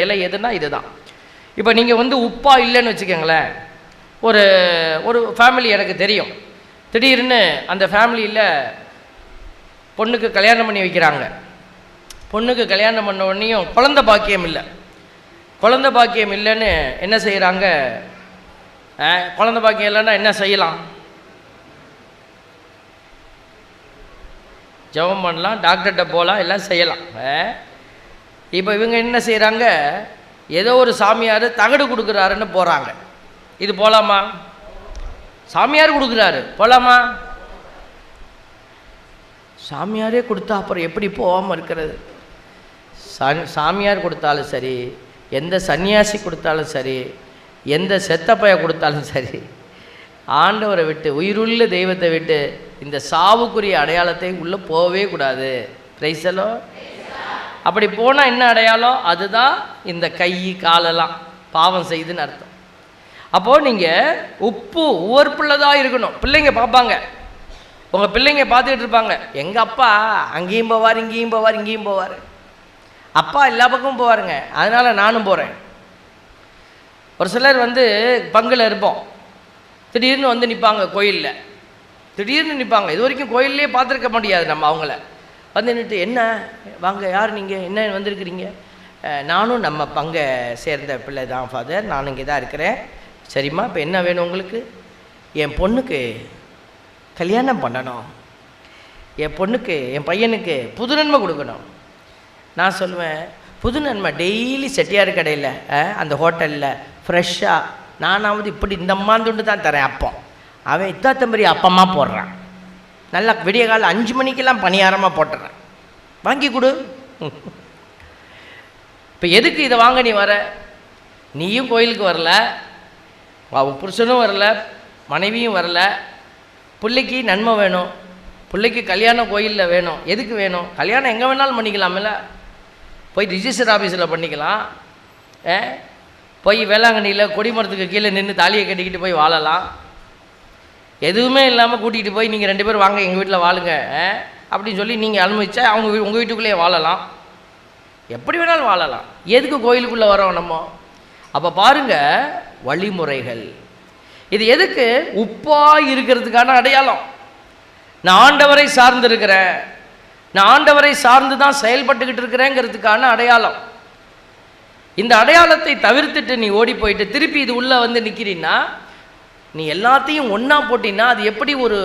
நிலை எதுனா இதுதான். இப்போ நீங்கள் வந்து உப்பா இல்லைன்னு வச்சுக்கோங்களேன். ஒரு ஒரு ஃபேமிலி எனக்கு தெரியும். திடீர்னு அந்த ஃபேமிலியில் பொண்ணுக்கு கல்யாணம் பண்ணி வைக்கிறாங்க. பொண்ணுக்கு கல்யாணம் பண்ண உடனேயும் குழந்த பாக்கியம் இல்லை. குழந்த பாக்கியம் இல்லைன்னு என்ன செய்கிறாங்க குழந்த பாக்கியம் இல்லைன்னா என்ன செய்யலாம்? ஜெபம் பண்ணலாம் டாக்டர்கிட்ட போகலாம் எல்லாம் செய்யலாம். இப்போ இவங்க என்ன செய்கிறாங்க ஏதோ ஒரு சாமியார் தகடு கொடுக்குறாருன்னு போகிறாங்க இது போகலாமா சாமியார் கொடுக்குறாரு. போகலாமா சாமியாரே கொடுத்தா அப்புறம் எப்படி போகாமல் இருக்கிறது? சா- சாமியார் கொடுத்தாலும் சரி எந்த சன்னியாசி கொடுத்தாலும் சரி எந்த செத்தப்பைய கொடுத்தாலும் சரி ஆண்டவரை விட்டு உயிருள்ள தெய்வத்தை விட்டு இந்த சாவுக்குரிய அடையாளத்தை உள்ளே போகவே கூடாது. பிரைசலோ அப்படி போனால் என்ன அடையாளம்? அதுதான் இந்த கை காலெல்லாம். பாவம் செய்துன்னு அர்த்தம். அப்போது நீங்கள் உப்பு உவர்ப்புள்ளதாக இருக்கணும். பிள்ளைங்க பார்ப்பாங்க. உங்கள் பிள்ளைங்க பார்த்துக்கிட்டு இருப்பாங்க. எங்கள் அப்பா அங்கேயும் போவார் இங்கேயும் போவார் இங்கேயும் போவார். அப்பா எல்லா பக்கமும் போவாருங்க. அதனால் நானும் போகிறேன் ஒரு சிலர் வந்து பங்கில் இருப்போம். திடீர்னு வந்து நிற்பாங்க கோயிலில். திடீர்னு நிற்பாங்க இது வரைக்கும் கோயிலே பார்த்துருக்க முடியாது நம்ம அவங்கள. வந்து நின்றுட்டு என்ன? வாங்க யார் நீங்கள் என்ன வந்திருக்கிறீங்க? நானும் நம்ம பங்கை சேர்ந்த பிள்ளை தான் ஃபாதர். நான் இங்கே தான் இருக்கிறேன். சரிம்மா இப்போ என்ன வேணும் உங்களுக்கு? என் பொண்ணுக்கு கல்யாணம் பண்ணணும். என் பொண்ணுக்கு என் பையனுக்கு புது நன்மை கொடுக்கணும். நான் சொல்லுவேன் புது நன்மை டெய்லி செட்டியார் கடையில் அந்த ஹோட்டலில் ஃப்ரெஷ்ஷாக நானாவது இப்படி இந்த அம்மாந்துண்டு தான் தரேன் அப்பம் அவன் இத்தாத்தம்பரி அப்பமாக போடுறான். நல்லா விடிய காலம் அஞ்சு மணிக்கெல்லாம் பணியாரமாக போட்டுறேன். வாங்கி கொடு. இப்போ எதுக்கு இதை வாங்க நீ வர? நீயும் கோயிலுக்கு வரல அவன் புருஷனும் வரல மனைவியும் வரல. பிள்ளைக்கு நன்மை வேணும் பிள்ளைக்கு கல்யாணம் கோயிலில் வேணும். எதுக்கு வேணும்? கல்யாணம் எங்கே வேணாலும் பண்ணிக்கலாமில்ல போய் ரிஜிஸ்டர் ஆஃபீஸில் பண்ணிக்கலாம். போய் வேளாங்கண்ணியில் கொடிமரத்துக்கு கீழே நின்று தாலியை கட்டிக்கிட்டு போய் வாழலாம். எதுவுமே இல்லாமல் கூட்டிகிட்டு போய் நீங்கள் ரெண்டு பேரும் வாங்க எங்கள் வீட்டில் வாழுங்க அப்படின்னு சொல்லி நீங்கள் அனுமதிச்சா அவங்க உங்கள் வீட்டுக்குள்ளேயே வாழலாம். எப்படி வேணாலும் வாழலாம். எதுக்கு கோயிலுக்குள்ளே வரோம் நம்ம? அப்போ பாருங்க வழிமுறைகள். இது எதுக்கு? உப்பாக இருக்கிறதுக்கான அடையாளம். நான் ஆண்டவரை சார்ந்து இருக்கிறேன் நான் ஆண்டவரை சார்ந்து தான் செயல்பட்டுக்கிட்டு இருக்கிறேங்கிறதுக்கான அடையாளம். இந்த அடையாளத்தை தவிர்த்துட்டு நீ ஓடி போயிட்டு திருப்பி இது உள்ளே வந்து நிற்கிறீன்னா நீ எல்லாத்தையும் ஒன்றா போட்டின்னா அது எப்படி ஒரு